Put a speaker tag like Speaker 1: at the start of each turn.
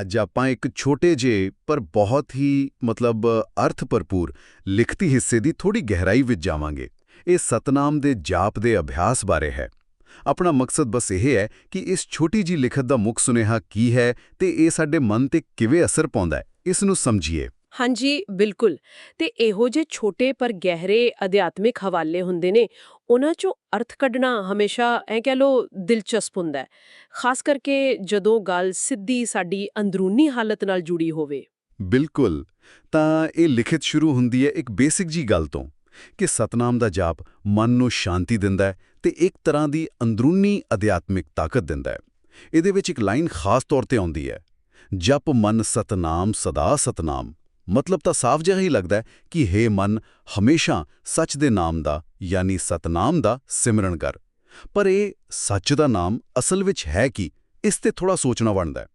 Speaker 1: ਅੱਜ ਆਪਾਂ ਇੱਕ ਛੋਟੇ ਜਿਹੇ, ਪਰ ਬਹੁਤ ਹੀ, ਮਤਲਬ, ਅਰਥ ਭਰਪੂਰ, ਲਿਖਤੀ ਹਿੱਸੇ ਦੀ ਥੋੜੀ ਗਹਿਰਾਈ ਵਿੱਚ ਜਾਵਾਂਗੇ। ਇਹ ਸਤਨਾਮ ਦੇ ਜਾਪ ਦੇ ਅਭਿਆਸ ਬਾਰੇ ਹੈ। ਆਪਣਾ ਮਕਸਦ ਬਸ ਇਹ ਹੈ ਕਿ ਇਸ ਛੋਟੀ ਜੀ ਲਿਖਤ ਦਾ ਮੁੱਖ ਸੁਨੇਹਾ ਕੀ ਹੈ ਤੇ ਇਹ ਸਾਡੇ ਮਨ ਤੇ ਕਿਵੇਂ ਅਸਰ ਪਾਉਂਦਾ ਹੈ, ਇਸ ਨੂੰ ਸਮਝੀਏ।
Speaker 2: ਹਾਂਜੀ, ਬਿਲਕੁਲ। ਤੇ ਇਹੋ ਜਿਹੇ ਛੋਟੇ ਪਰ ਗਹਿਰੇ ਅਧਿਆਤਮਿਕ ਹਵਾਲੇ ਹੁੰਦੇ ਨੇ, ਉਹਨਾਂ ਚੋਂ ਅਰਥ ਕੱਢਣਾ ਹਮੇਸ਼ਾ ਐ ਕਹਿ ਲੋ ਦਿਲਚਸਪ ਹੁੰਦਾ ਹੈ। ਖਾਸ ਕਰਕੇ ਜਦੋਂ ਗੱਲ ਸਿੱਧੀ ਸਾਡੀ ਅੰਦਰੂਨੀ ਹਾਲਤ ਨਾਲ ਜੁੜੀ ਹੋਵੇ।
Speaker 1: ਬਿਲਕੁਲ। ਤਾਂ ਇਹ ਲਿਖਤ ਸ਼ੁਰੂ ਹੁੰਦੀ ਹੈ ਇੱਕ ਬੇਸਿਕ ਜੀ ਗੱਲ ਤੋਂ, ਕਿ ਸਤਨਾਮ ਦਾ ਜਾਪ ਮਨ ਨੂੰ ਸ਼ਾਂਤੀ ਦਿੰਦਾ ਹੈ ਤੇ ਇੱਕ ਤਰ੍ਹਾਂ ਦੀ ਅੰਦਰੂਨੀ ਅਧਿਆਤਮਿਕ ਤਾਕਤ ਦਿੰਦਾ ਹੈ। ਇਹਦੇ ਵਿੱਚ ਇੱਕ ਲਾਈਨ ਖਾਸ ਤੌਰ ਤੇ ਆਉਂਦੀ ਹੈ, ਜਪ ਮਨ ਸਤਨਾਮ, ਸਦਾ ਸਤਨਾਮ। ਮਤਲਬ ਤਾਂ ਸਾਫ਼ ਜਿਹਾ ਹੀ ਲੱਗਦਾ ਹੈ ਕਿ हे ਮਨ, ਹਮੇਸ਼ਾ ਸੱਚ ਦੇ ਨਾਮ ਦਾ, ਯਾਨੀ ਸਤਨਾਮ ਦਾ ਸਿਮਰਨ ਕਰ। ਪਰ ਇਹ ਸੱਚ ਦਾ ਨਾਮ ਅਸਲ ਵਿੱਚ ਹੈ ਕੀ, ਇਸ ਤੇ ਥੋੜਾ ਸੋਚਣਾ ਬਣਦਾ ਹੈ।